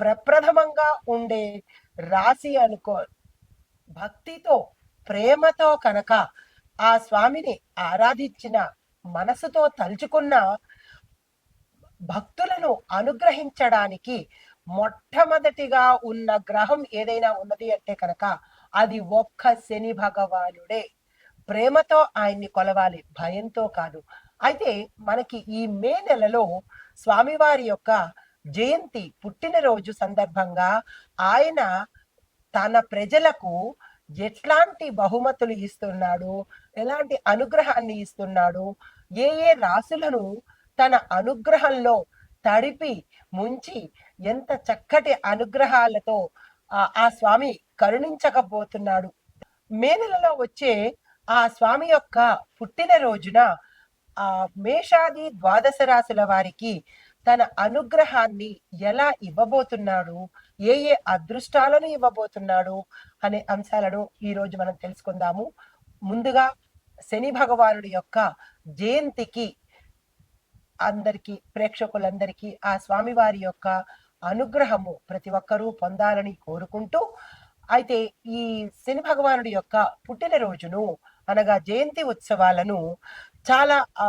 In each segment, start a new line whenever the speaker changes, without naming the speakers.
ప్రప్రథమంగా ఉండే రాశి అనుకో భక్తితో ప్రేమతో కనుక ఆ స్వామిని ఆరాధించిన మనసుతో తలుచుకున్న భక్తులను అనుగ్రహించడానికి మొట్టమొదటిగా ఉన్న గ్రహం ఏదైనా ఉన్నది అంటే కనుక అది ఒక్క శని భగవానుడే. ప్రేమతో ఆయన్ని కొలవాలి భయంతో కాదు. అయితే మనకి ఈ మే నెలలో స్వామివారి యొక్క జయంతి పుట్టినరోజు సందర్భంగా ఆయన తన ప్రజలకు ఎట్లాంటి బహుమతులు ఇస్తున్నాడు ఎలాంటి అనుగ్రహాన్ని ఇస్తున్నాడు ఏ ఏ రాశులను తన అనుగ్రహంలో తడిపి ముంచి ఎంత చక్కటి అనుగ్రహాలతో ఆ- ఆ స్వామి కరుణించకపోతున్నాడు. మే నెలలో వచ్చే ఆ స్వామి యొక్క పుట్టినరోజున ఆ మేషాది ద్వాదశ రాశుల వారికి తన అనుగ్రహాన్ని ఎలా ఇవ్వబోతున్నాడు? ఏ ఏ అదృష్టాలను ఇవ్వబోతున్నాడు? అనే అంశాలను ఈ రోజు మనం తెలుసుకుందాము. ముందుగా శని భగవానుడి యొక్క జయంతికి అందరికీ ప్రేక్షకులందరికీ ఆ స్వామివారి యొక్క అనుగ్రహము ప్రతి ఒక్కరూ పొందాలని కోరుకుంటూ అయితే ఈ శని భగవానుడి యొక్క పుట్టినరోజును అనగా జయంతి ఉత్సవాలను చాలా ఆ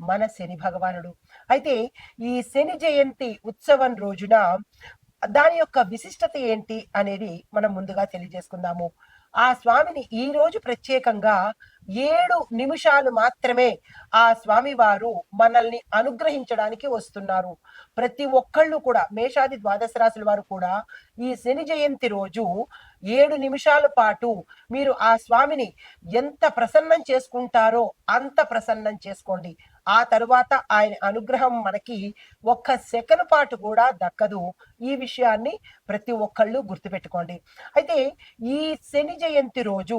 మన శని భగవానుడు. అయితే ఈ శని జయంతి ఉత్సవం రోజున దాని యొక్క విశిష్టత ఏంటి అనేది మనం ముందుగా తెలియజేసుకుందాము. ఆ స్వామిని ఈ రోజు ప్రత్యేకంగా ఏడు నిమిషాలు మాత్రమే ఆ స్వామి వారు మనల్ని అనుగ్రహించడానికి వస్తున్నారు. ప్రతి ఒక్కళ్ళు కూడా మేషాది ద్వాదశ రాశుల వారు కూడా ఈ శని జయంతి రోజు ఏడు నిమిషాల పాటు మీరు ఆ స్వామిని ఎంత ప్రసన్నం చేసుకుంటారో అంత ప్రసన్నం చేసుకోండి. ఆ తరువాత ఆయన అనుగ్రహం మనకి ఒక్క సెకండ్ పాటు కూడా దక్కదు. ఈ విషయాన్ని ప్రతి ఒక్కళ్ళు గుర్తుపెట్టుకోండి. అయితే ఈ శని జయంతి రోజు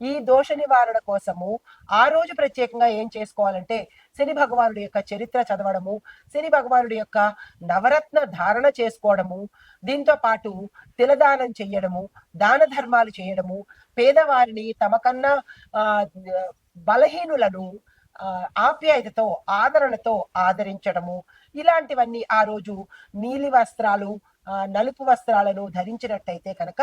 ఈ దోష నివారణ కోసము ఆ రోజు ప్రత్యేకంగా ఏం చేసుకోవాలంటే శని భగవానుడి యొక్క చరిత్ర చదవడము శని భగవానుడి యొక్క నవరత్న ధారణ చేసుకోవడము దీంతో పాటు తిలదానం చేయడము దాన ధర్మాలు చేయడము పేదవారిని తమకన్నా ఆ బలహీనులను ఆప్యాయతతో ఆదరణతో ఆదరించడము. ఇలాంటివన్నీ ఆ రోజు నీలి వస్త్రాలు నలుపు వస్త్రాలను ధరించినట్టయితే కనుక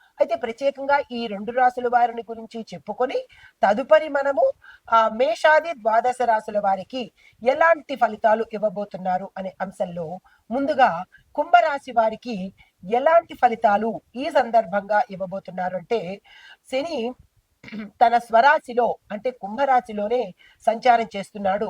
అయితే ప్రత్యేకంగా ఈ రెండు రాశుల వారిని గురించి చెప్పుకొని తదుపరి మనము ఆ మేషాది ద్వాదశ రాశుల వారికి ఎలాంటి ఫలితాలు ఇవ్వబోతున్నారు అనే అంశంలో ముందుగా కుంభరాశి వారికి ఎలాంటి ఫలితాలు ఈ సందర్భంగా ఇవ్వబోతున్నారు అంటే శని తన స్వరాశిలో అంటే కుంభరాశిలోనే సంచారం చేస్తున్నాడు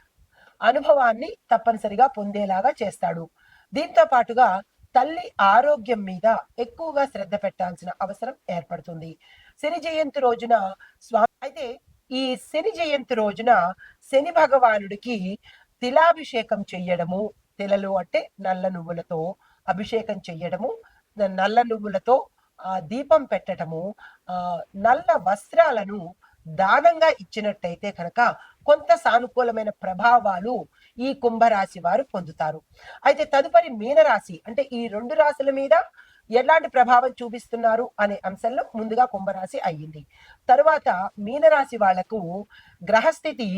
అనుభవాన్ని తప్పనిసరిగా పొందేలాగా చేస్తాడు. దీంతో పాటుగా తల్లి ఆరోగ్యం మీద ఎక్కువగా శ్రద్ధ పెట్టాల్సిన అవసరం ఏర్పడుతుంది. శని జయంతి రోజున స్వామి అయితే ఈ శని జయంతి రోజున శని భగవానుడికి తిలాభిషేకం చెయ్యడము తిలలు అంటే నల్ల నువ్వులతో అభిషేకం చెయ్యడము నల్ల నువ్వులతో ఆ దీపం పెట్టడము ఆ నల్ల వస్త్రాలను దానంగా ఇచ్చినట్టయితే కనుక కొంత సానుకూలమైన ప్రభావాలు ఈ కుంభరాశి వారు పొందుతారు. అయితే తదుపరి మీనరాశి అంటే ఈ రెండు రాశుల మీద ఎలాంటి ప్రభావం చూపిస్తున్నారు అనే అంశంలో ముందుగా కుంభరాశి అయ్యింది. తరువాత మీనరాశి వాళ్ళకు గ్రహస్థితి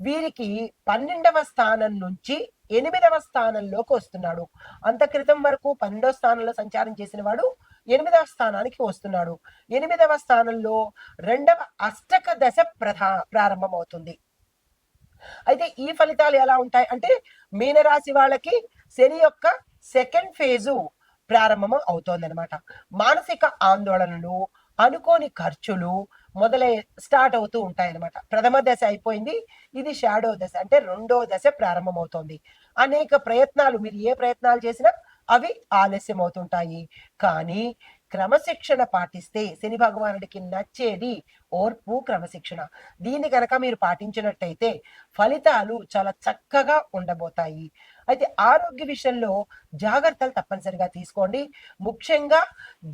వీరికి పన్నెండవ స్థానం నుంచి ఎనిమిదవ స్థానంలోకి వస్తున్నాడు. అంత క్రితం వరకు పన్నెండవ స్థానంలో సంచారం చేసిన వాడు ఎనిమిదవ స్థానానికి వస్తున్నాడు. ఎనిమిదవ స్థానంలో రెండవ అష్టక దశ ప్రధా ప్రారంభమవుతుంది. అయితే ఈ ఫలితాలు ఎలా ఉంటాయి? అంటే మీనరాశి వాళ్ళకి శని యొక్క సెకండ్ ఫేజు ప్రారంభం అవుతోందనమాట మానసిక ఆందోళనలు అనుకోని ఖర్చులు మొదలై స్టార్ట్ అవుతూ ఉంటాయన్నమాట. ప్రథమ దశ అయిపోయింది. ఇది షాడో దశ. అంటే రెండో దశ ప్రారంభమవుతోంది అనేక ప్రయత్నాలు మీరు ఏ ప్రయత్నాలు చేసినా అవి ఆలస్యం అవుతుంటాయి కానీ క్రమశిక్షణ పాటిస్తే శని భగవానుడికి నచ్చేది ఓర్పు క్రమశిక్షణ. దీన్ని కనుక మీరు పాటించినట్టయితే ఫలితాలు చాలా చక్కగా ఉండబోతాయి. అయితే ఆరోగ్య విషయంలో జాగ్రత్తలు తప్పనిసరిగా తీసుకోండి. ముఖ్యంగా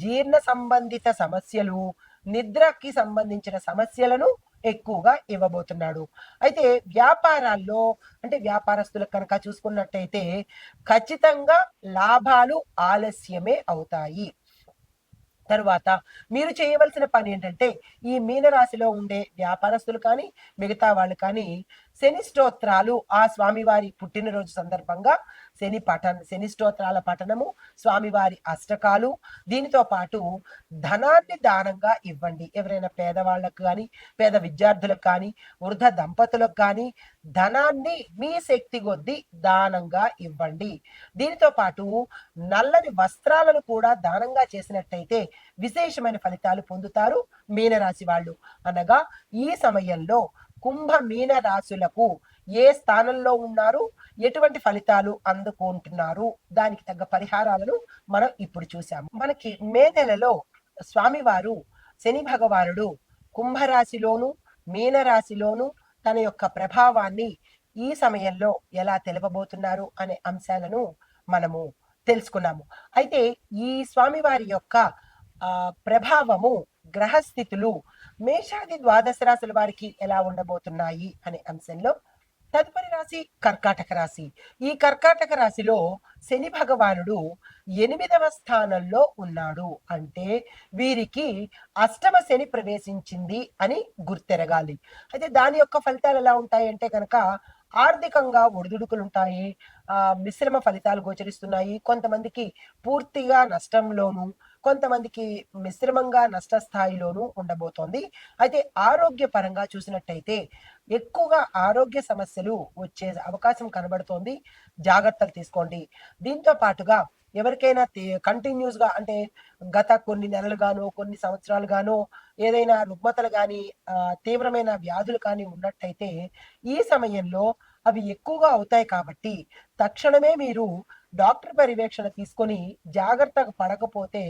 జీర్ణ సంబంధిత సమస్యలు నిద్రకి సంబంధించిన సమస్యలను ఎక్కువగా ఇవ్వబోతున్నాడు. అయితే వ్యాపారాల్లో అంటే వ్యాపారస్తులకు కనుక చూసుకున్నట్టయితే ఖచ్చితంగా లాభాలు ఆలస్యమే అవుతాయి. తరువాత మీరు చేయవలసిన పని ఏంటంటే ఈ మీనరాశిలో ఉండే వ్యాపారస్తులు కానీ మిగతా వాళ్ళు కానీ శని స్తోత్రాలు ఆ స్వామివారి పుట్టినరోజు సందర్భంగా శని పఠన శని స్తోత్రాల పఠనము స్వామివారి అష్టకాలు. దీనితో పాటు ధనాన్ని దానంగా ఇవ్వండి. ఎవరైనా పేదవాళ్ళకు కానీ పేద విద్యార్థులకు కానీ వృద్ధ దంపతులకు కానీ ధనాన్ని మీ శక్తి కొద్దీ దానంగా ఇవ్వండి. దీనితో పాటు నల్లని వస్త్రాలను కూడా దానంగా చేసినట్టయితే విశేషమైన ఫలితాలు పొందుతారు మీనరాశి వాళ్ళు. అనగా ఈ సమయంలో కుంభ మీన రాశులకు ఏ స్థానంలో ఉన్నారు ఎటువంటి ఫలితాలు అందుకుంటున్నారు? దానికి తగ్గ పరిహారాలను మనం ఇప్పుడు చూసాము మనకి మే నెలలో స్వామివారు శని భగవానుడు కుంభరాశిలోను మీనరాశిలోను తన యొక్క ప్రభావాన్ని ఈ సమయంలో ఎలా తెలపబోతున్నారు అనే అంశాలను మనము తెలుసుకున్నాము. అయితే ఈ స్వామివారి యొక్క ప్రభావము గ్రహస్థితులు మేషాది ద్వాదశ రాశుల వారికి ఎలా ఉండబోతున్నాయి అనే అంశంలో తదుపరి రాశి కర్కాటక రాశి. ఈ కర్కాటక రాశిలో శని భగవానుడు ఎనిమిదవ స్థానంలో ఉన్నాడు. అంటే వీరికి అష్టమ శని ప్రవేశించింది అని గుర్తెరగాలి. అయితే దాని యొక్క ఫలితాలు ఎలా ఉంటాయి అంటే కనుక ఆర్థికంగా ఒడిదుడుకులు ఉంటాయి మిశ్రమ ఫలితాలు గోచరిస్తున్నాయి. కొంతమందికి పూర్తిగా నష్టంలోను కొంతమందికి మిశ్రమంగా నష్ట స్థాయిలోనూ ఉండబోతోంది. అయితే ఆరోగ్య పరంగా చూసినట్టయితే ఎక్కువగా ఆరోగ్య సమస్యలు వచ్చే అవకాశం కనబడుతోంది. జాగ్రత్తలు తీసుకోండి. దీంతో పాటుగా ఎవరికైనా కంటిన్యూస్గా అంటే గత కొన్ని నెలలుగానో కొన్ని సంవత్సరాలుగానో ఏదైనా రుగ్మతలు కానీ తీవ్రమైన వ్యాధులు కానీ ఉన్నట్టయితే ఈ సమయంలో అవి ఎక్కువగా అవుతాయి కాబట్టి తక్షణమే మీరు డాక్టర్ పర్యవేక్షణ తీసుకొని జాగ్రత్తగా పడకపోతే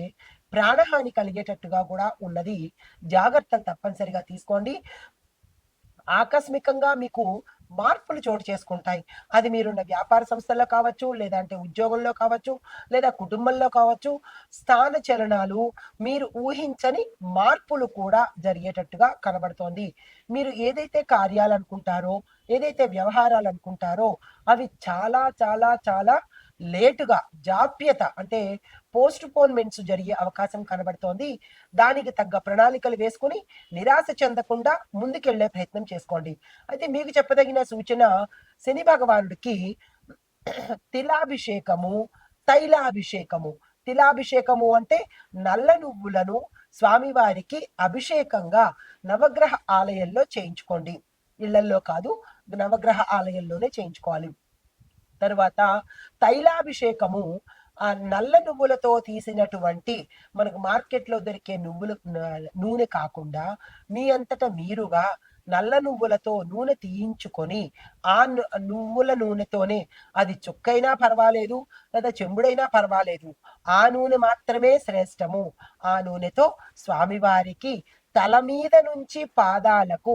ప్రాణహాని కలిగేటట్టుగా కూడా ఉన్నది. జాగ్రత్తలు తప్పనిసరిగా తీసుకోండి. ఆకస్మికంగా మీకు మార్పులు చోటు చేసుకుంటాయి. అది మీరున్న వ్యాపార సంస్థల్లో కావచ్చు లేదంటే ఉద్యోగంలో కావచ్చు లేదా కుటుంబంలో కావచ్చు స్థాన చలనాలు మీరు ఊహించని మార్పులు కూడా జరిగేటట్టుగా కనబడుతోంది. మీరు ఏదైతే కార్యాలనుకుంటారో ఏదైతే వ్యవహారాలు అనుకుంటారో అవి చాలా చాలా చాలా లేటుగా జాప్యత అంటే పోస్ట్ పోన్మెంట్స్ జరిగే అవకాశం కనబడుతోంది. దానికి తగ్గ ప్రణాళికలు వేసుకుని నిరాశ చెందకుండా ముందుకెళ్ళే ప్రయత్నం చేసుకోండి. అయితే మీకు చెప్పదగిన సూచన శని భగవానుడికి తిలాభిషేకము తైలాభిషేకము. తిలాభిషేకము అంటే నల్ల నువ్వులను స్వామివారికి అభిషేకంగా నవగ్రహ ఆలయంలో చేయించుకోండి. ఇళ్ళల్లో కాదు నవగ్రహ ఆలయంలోనే చేయించుకోవాలి. తర్వాత తైలాభిషేకము ఆ నల్ల నువ్వులతో తీసినటువంటి మనకు మార్కెట్లో దొరికే నువ్వులు నూనె కాకుండా మీ అంతటా మీరుగా నల్ల నువ్వులతో నూనె తీయించుకొని ఆ నువ్వుల నూనెతోనే అది చుక్కైనా పర్వాలేదు లేదా చెంబుడైనా పర్వాలేదు. ఆ నూనె మాత్రమే శ్రేష్టము. ఆ నూనెతో స్వామివారికి తల మీద నుంచి పాదాలకు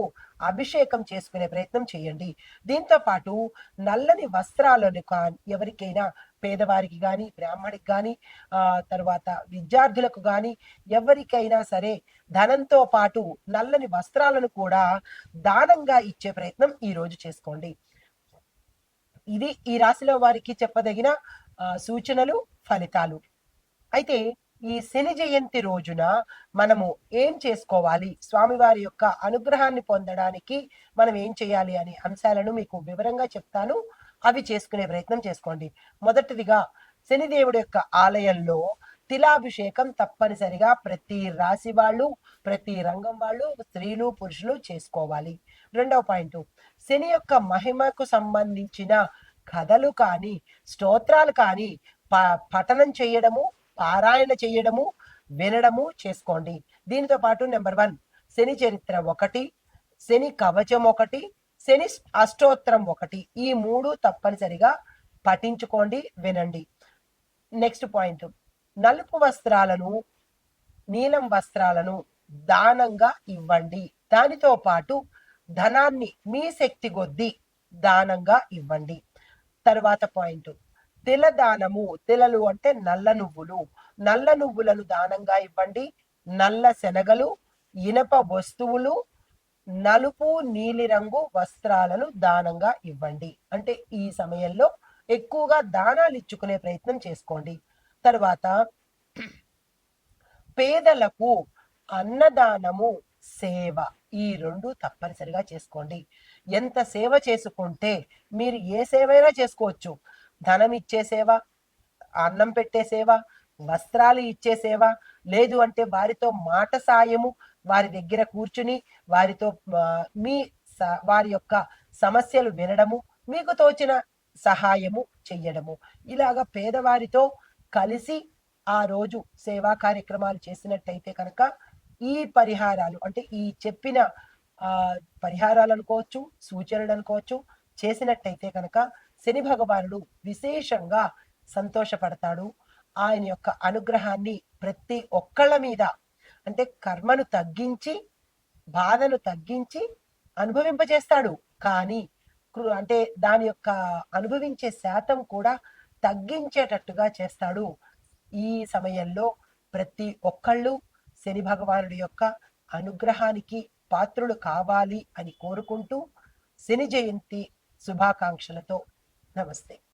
అభిషేకం చేసుకునే ప్రయత్నం చేయండి. దీంతో పాటు నల్లని వస్త్రాలను ఎవరికైనా పేదవారికి కానీ బ్రాహ్మడికి కానీ ఆ తర్వాత విద్యార్థులకు కానీ ఎవరికైనా సరే ధనంతో పాటు నల్లని వస్త్రాలను కూడా దానంగా ఇచ్చే ప్రయత్నం ఈ రోజు చేసుకోండి. ఇది ఈ రాశిలో వారికి చెప్పదగిన సూచనలు ఫలితాలు. అయితే ఈ శని జయంతి రోజున మనము ఏం చేసుకోవాలి? స్వామివారి యొక్క అనుగ్రహాన్ని పొందడానికి మనం ఏం చేయాలి అనే అంశాలను మీకు వివరంగా చెప్తాను. అవి చేసుకునే ప్రయత్నం చేసుకోండి. మొదటిదిగా శనిదేవుడి యొక్క ఆలయంలో తిలాభిషేకం తప్పనిసరిగా ప్రతి రాశి వాళ్ళు ప్రతి రంగం వాళ్ళు స్త్రీలు పురుషులు చేసుకోవాలి. రెండవ పాయింట్ శని యొక్క మహిమకు సంబంధించిన కథలు కానీ స్తోత్రాలు కానీ పఠనం చేయడము పారాయణ చేయడము వినడము చేసుకోండి. దీనితో పాటు నెంబర్ వన్ శని చరిత్ర ఒకటి శని కవచం ఒకటి శని అష్టోత్తరం ఒకటి. ఈ మూడు తప్పనిసరిగా పఠించుకోండి వినండి. నెక్స్ట్ పాయింట్ నలుపు వస్త్రాలను నీలం వస్త్రాలను దానంగా ఇవ్వండి. దానితో పాటు ధనాన్ని మీ శక్తి కొద్దీ దానంగా ఇవ్వండి. తర్వాత పాయింట్ తిలదానము తిలలు అంటే నల్ల నువ్వులు. నల్ల నువ్వులను దానంగా ఇవ్వండి. నల్ల శనగలు ఇనప వస్తువులు నలుపు నీలిరంగు వస్త్రాలను దానంగా ఇవ్వండి. అంటే ఈ సమయంలో ఎక్కువగా దానాలు ఇచ్చుకునే ప్రయత్నం చేసుకోండి. తర్వాత పేదలకు అన్నదానము సేవ ఈ రెండు తప్పనిసరిగా చేసుకోండి. ఎంత సేవ చేసుకుంటే మీరు ఏ సేవైనా చేసుకోవచ్చు. ధనం ఇచ్చే సేవ అన్నం పెట్టే సేవ వస్త్రాలు ఇచ్చే సేవ లేదు అంటే వారితో మాట సాయము వారి దగ్గర కూర్చుని వారితో మీ వారి యొక్క సమస్యలు వినడము మీకు తోచిన సహాయము చెయ్యడము. ఇలాగ పేదవారితో కలిసి ఆ రోజు సేవా కార్యక్రమాలు చేసినట్టయితే కనుక ఈ పరిహారాలు అంటే ఈ చెప్పిన ఆ పరిహారాలు అనుకోవచ్చు సూచనలు అనుకోవచ్చు చేసినట్టయితే కనుక శని భగవానుడు విశేషంగా సంతోషపడతాడు. ఆయన యొక్క అనుగ్రహాన్ని ప్రతి ఒక్కళ్ళ మీద అంటే కర్మను తగ్గించి బాధను తగ్గించి అనుభవింపజేస్తాడు. కానీ అంటే దాని యొక్క అనుభవించే శాతం కూడా తగ్గించేటట్టుగా చేస్తాడు. ఈ సమయంలో ప్రతి ఒక్కళ్ళు శని భగవానుడి యొక్క అనుగ్రహానికి పాత్రులు కావాలి అని కోరుకుంటూ శని జయంతి శుభాకాంక్షలతో నమస్తే